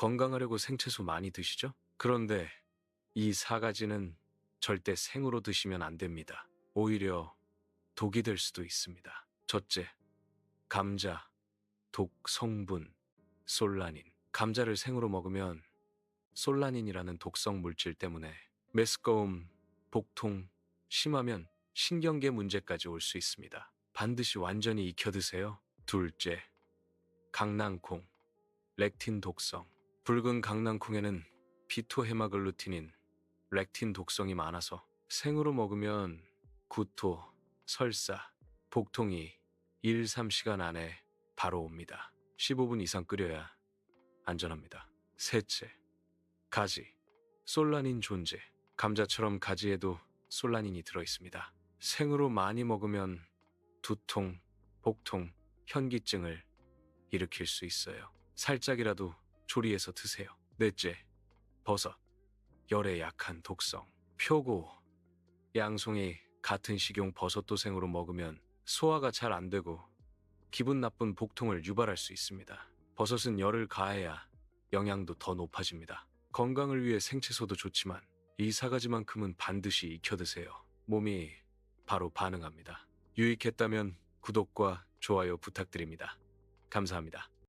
건강하려고 생채소 많이 드시죠? 그런데 이 사가지는 절대 생으로 드시면 안 됩니다. 오히려 독이 될 수도 있습니다. 첫째, 감자, 독 성분, 솔라닌. 감자를 생으로 먹으면 솔라닌이라는 독성 물질 때문에 메스꺼움, 복통, 심하면 신경계 문제까지 올 수 있습니다. 반드시 완전히 익혀 드세요. 둘째, 강낭콩, 렉틴 독성. 붉은 강낭콩에는 피토헤마글루틴인 렉틴 독성이 많아서 생으로 먹으면 구토, 설사, 복통이 1, 3시간 안에 바로 옵니다. 15분 이상 끓여야 안전합니다. 셋째, 가지, 솔라닌 존재. 감자처럼 가지에도 솔라닌이 들어 있습니다. 생으로 많이 먹으면 두통, 복통, 현기증을 일으킬 수 있어요. 살짝이라도 조리해서 드세요. 넷째, 버섯. 열에 약한 독성. 표고, 양송이 같은 식용 버섯도 생으로 먹으면 소화가 잘 안 되고 기분 나쁜 복통을 유발할 수 있습니다. 버섯은 열을 가해야 영양도 더 높아집니다. 건강을 위해 생채소도 좋지만 이 사가지만큼은 반드시 익혀 드세요. 몸이 바로 반응합니다. 유익했다면 구독과 좋아요 부탁드립니다. 감사합니다.